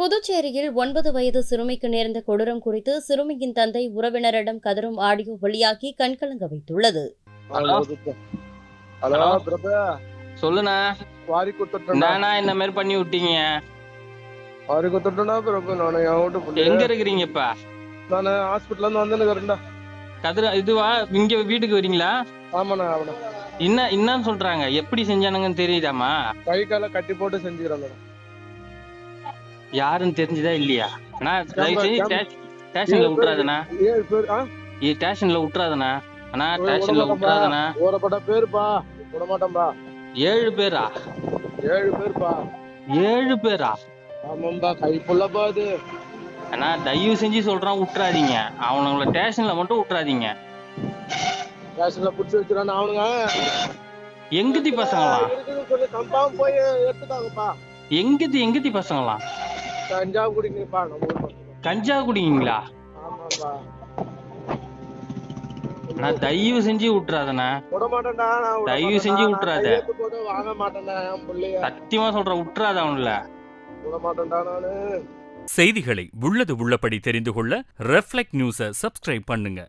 புதுச்சேரியில் ஒன்பது வயது சிறுமிக்கு நேர்ந்த கொடூரம் குறித்து சிறுமியின் தந்தை உறவினரிடம் கதரும் ஆடியோ வெளியாகி கண்கலங்க வைத்துள்ளது. ஹலோ. சொல்லுண்ணா. வாரி இந்த மாதிரி பண்ணி விட்டீங்க? வாரி குத்துட்டா பிரபு? நானு என் வீட்டு எங்க இருக்கிறீங்க இப்ப நானு ஹாஸ்பிட்டல்ல இருந்து வந்துருக்கேன்டா கதிர இதுவா? இங்க வீட்டுக்கு வரீங்களா? ஆமாண்ணா என்ன என்னன்னு சொல்றாங்க? எப்படி செஞ்சானுங்கன்னு தெரியுதாமா கை கால கட்டி போட்டு செஞ்சுக்கிறேன் யாருன்னு தெரிஞ்சுதா இல்லையா? அண்ணா தயவு செஞ்சு ஸ்டேஷன்ல விட்டுறாதண்ணா ஸ்டேஷன்ல விட்டுறாதண்ணா அண்ணா ஸ்டேஷன்ல விட்டுறாதண்ணா பேருப்பா. விட மாட்டேன்பா ஏழு பேரா? ஏழு பேருப்பா. ஏழு பேரா? ஆமாம்பா கை புள்ளப்பா அது அண்ணா தயவு செஞ்சு சொல்றான் விட்டுறாதீங்க அவனுங்கள ஸ்டேஷன்ல மட்டும் விட்டுறாதீங்க ஸ்டேஷன்ல புடிச்சு வச்சுறான் அவனுங்க. இருக்குது கொஞ்சம் கம்பாவும் போய் எடுத்துட்டாங்கப்பா. எங்கத்தி எங்கத்தி பசங்களாம் குடிங்கப்பா நம்ம கஞ்சா குடிங்களா ஆமாப்பா. நான் தயவு செஞ்சு விட்டுறாதண்ணா. விட மாட்டேன்டா நான் தயவு. செஞ்சு விட்டுறாத. கையெழுத்து போட்டு வாங்க மாட்டேன்டா என் பிள்ளைய. சத்தியமா சொல்றேன் விட்டுறாத அவனுல. விட மாட்டேன்டா நானு. செய்திகளை உள்ளது உள்ளபடி தெரிந்து கொள்ள ரெஃப்ளெக்ட் நியூஸை சப்ஸ்கிரைப் பண்ணுங்க.